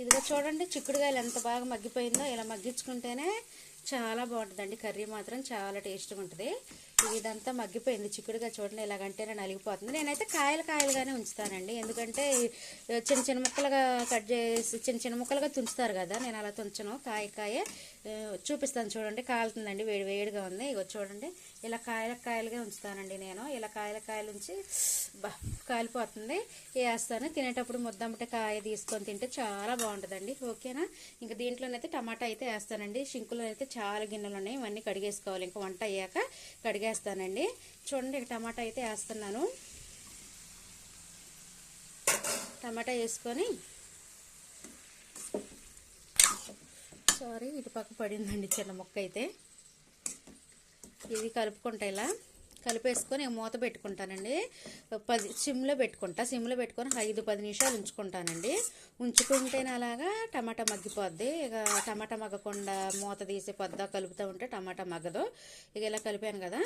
ఇదిగో చూడండి చిక్కుడుగాయలు ఎంత బాగా మగ్గిపోయిందో ఇలా మగ్గించుకుంటేనే చాలా బాగుంటుందండి. కర్రీ మాత్రం చాలా టేస్ట్గా ఉంటుంది. ఇదంతా మగ్గిపోయింది. చిక్కుడుగా చూడండి ఇలాగంటేనే నలిగిపోతుంది. నేనైతే కాయలు కాయలుగానే ఉంచుతానండి. ఎందుకంటే చిన్న చిన్న ముక్కలుగా కట్ చేసి చిన్న చిన్న ముక్కలుగా తుంచుతారు కదా నేను అలా తుంచను. కాయ కాయ చూపిస్తాను చూడండి. కాలుతుందండి వేడి వేడిగా ఉంది. ఇగో చూడండి. ఇలా కాయల కాయలుగా ఉంచుతానండి నేను. ఇలా కాయల కాయలు ఉంచి కాలిపోతుంది. వేస్తాను. తినేటప్పుడు ముద్దమ్మటే కాయ తీసుకొని తింటే చాలా బాగుంటుందండి. ఓకేనా? ఇంకా దీంట్లోనైతే టమాటా అయితే వేస్తానండి. షింకులో అయితే చాలా గిన్నెలు ఉన్నాయి. ఇవన్నీ కడిగేసుకోవాలి. ఇంకా వంట అయ్యాక కడిగే వేస్తానండి. చూడండి టమాటా అయితే వేస్తున్నాను. టమాటా వేసుకొని సారీ ఇటు పక్క పడిందండి చిన్న మొక్క అయితే. ఇది కలుపుకుంటా ఇలా. కలిపేసుకొని మూత పెట్టుకుంటానండి. పది సిమ్లో పెట్టుకుంటా. సిమ్లో పెట్టుకొని ఐదు పది నిమిషాలు ఉంచుకుంటానండి. ఉంచుకుంటేనే అలాగా టమాటా మగ్గిపోద్ది. ఇక టమాటా మగ్గకుండా మూత తీసి పొద్దా కలుపుతూ ఉంటే టమాటా మగ్గదు. ఇక ఇలా కలిపాను కదా.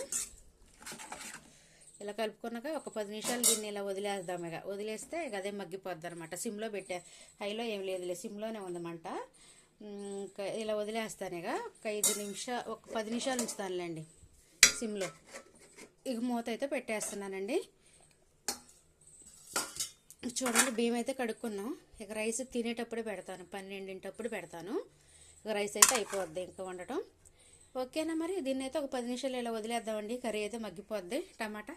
ఇలా కలుపుకున్నాక ఒక పది నిమిషాలు దీన్ని ఇలా వదిలేద్దాం ఇక. వదిలేస్తే ఇక అదే మగ్గిపోద్ది అనమాట సిమ్లో పెట్టే హైలో ఏం లేదులే సిమ్లోనే ఉందన్నమాట. ఇలా వదిలేస్తాను ఇక. ఒక ఐదు నిమిషాలు ఒక పది నిమిషాలు ఉంచుతానులేండి సిమ్లో. ఇక మూత అయితే పెట్టేస్తున్నానండి. చూడండి బియ్యం అయితే కడుక్కున్నాం. ఇక రైస్ తినేటప్పుడు పెడతాను పన్నెండింటప్పుడు పెడతాను. ఇక రైస్ అయితే అయిపోద్ది ఇంకా వండటం. ఓకేనా మరి? దీన్ని అయితే ఒక పది నిమిషాలు ఇలా వదిలేద్దామండి. కర్రీ అయితే మగ్గిపోద్ది. టమాటా